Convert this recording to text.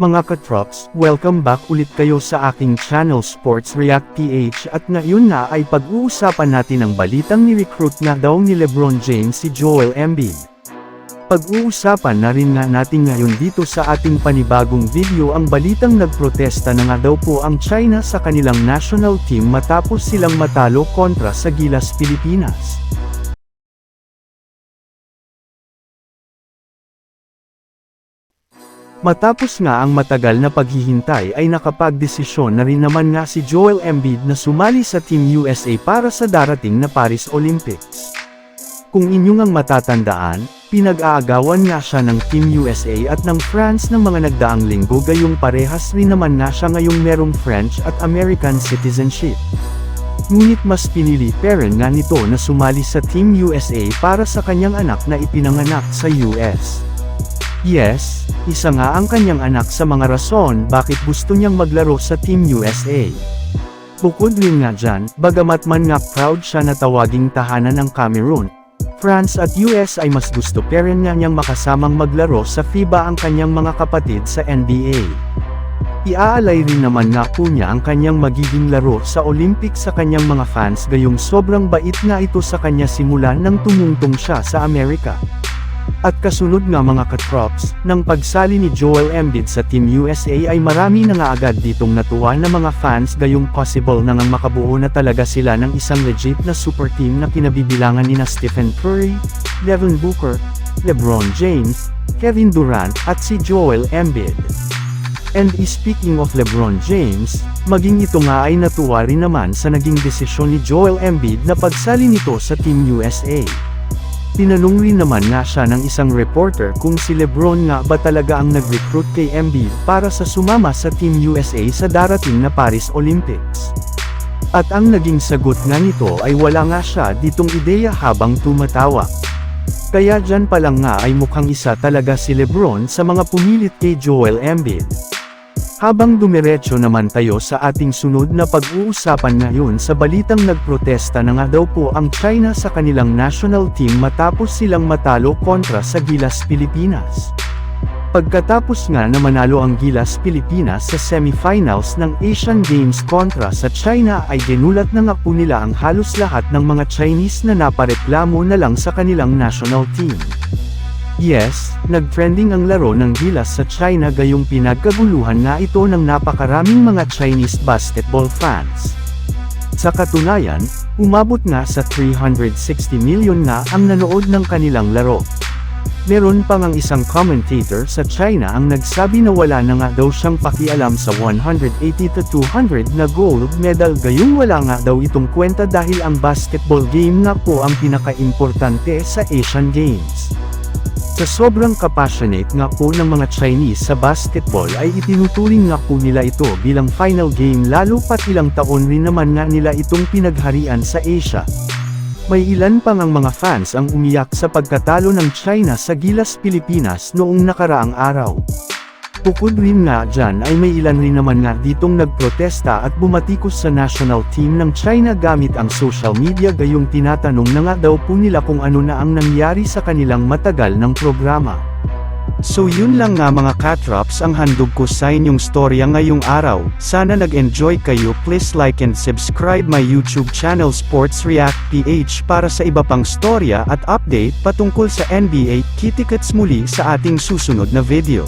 Mga katrops, welcome back ulit kayo sa aking channel Sports React PH at ngayon na ay pag-uusapan natin ang balitang ni-recruit na daw ni Lebron James si Joel Embiid. Pag-uusapan na rin nga natin ngayon dito sa ating panibagong video ang balitang nagprotesta na nga daw po ang China sa kanilang national team matapos silang matalo kontra sa Gilas Pilipinas. Matapos nga ang matagal na paghihintay ay nakapagdesisyon na rin naman nga si Joel Embiid na sumali sa Team USA para sa darating na Paris Olympics. Kung inyong ang matatandaan, pinag-aagawan nga siya ng Team USA at ng France ng mga nagdaang linggo gayong parehas rin naman nga siya ngayong merong French at American citizenship. Ngunit mas pinili parent nga nito na sumali sa Team USA para sa kanyang anak na ipinanganak sa US. Yes, isa nga ang kanyang anak sa mga rason bakit gusto niyang maglaro sa Team USA. Bukod rin nga dyan, bagamat man nga proud siya na tawaging tahanan ng Cameroon, France at US ay mas gusto pa rin nga niyang makasamang maglaro sa FIBA ang kanyang mga kapatid sa NBA. Iaalay rin naman nga po niya ang kanyang magiging laro sa Olympics sa kanyang mga fans gayong sobrang bait nga ito sa kanya simula nang tumungtong siya sa Amerika. At kasunod nga mga katrops, ng pagsali ni Joel Embiid sa Team USA ay marami na nga agad ditong natuwa na mga fans gayong possible na ngang makabuo na talaga sila ng isang legit na super team na kinabibilangan ni na Stephen Curry, Devin Booker, LeBron James, Kevin Durant at si Joel Embiid. And speaking of LeBron James, maging ito nga ay natuwa rin naman sa naging desisyon ni Joel Embiid na pagsali nito sa Team USA. Tinanong rin naman nga siya ng isang reporter kung si Lebron nga ba talaga ang nag-recruit kay Embiid para sa sumama sa Team USA sa darating na Paris Olympics. At ang naging sagot nga nito ay wala nga siya ditong ideya habang tumatawa. Kaya dyan pa lang nga ay mukhang isa talaga si Lebron sa mga pumilit kay Joel Embiid. Habang dumiretso naman tayo sa ating sunod na pag-uusapan ngayon sa balitang nagprotesta na nga daw po ang China sa kanilang national team matapos silang matalo kontra sa Gilas Pilipinas. Pagkatapos nga na manalo ang Gilas Pilipinas sa semifinals ng Asian Games kontra sa China ay ginulat na nga po nila ang halos lahat ng mga Chinese na napareklamo na lang sa kanilang national team. Yes, nag-trending ang laro ng Gilas sa China gayong pinagkaguluhan nga ito ng napakaraming mga Chinese basketball fans. Sa katunayan, umabot nga sa 360 million na ang nanood ng kanilang laro. Meron pa ngang isang commentator sa China ang nagsabi na wala na nga daw siyang pakialam sa 180 to 200 na gold medal gayong wala nga daw itong kwenta dahil ang basketball game nga po ang pinaka-importante sa Asian Games. Sa sobrang kapassionate nga po ng mga Chinese sa basketball ay itinuturing nga po nila ito bilang final game lalo pat ilang taon rin naman nga nila itong pinagharian sa Asia. May ilan pang ang mga fans ang umiyak sa pagkatalo ng China sa Gilas Pilipinas noong nakaraang araw. Bukod rin nga dyan ay may ilan rin naman nga ditong nagprotesta at bumatikos sa national team ng China gamit ang social media gayong tinatanong na nga daw po nila kung ano na ang nangyari sa kanilang matagal ng programa. So yun lang nga mga katrops ang handog ko sa inyong storya ngayong araw, sana nag-enjoy kayo please like and subscribe my YouTube channel Sports React PH para sa iba pang storya at update patungkol sa NBA, kitikets muli sa ating susunod na video.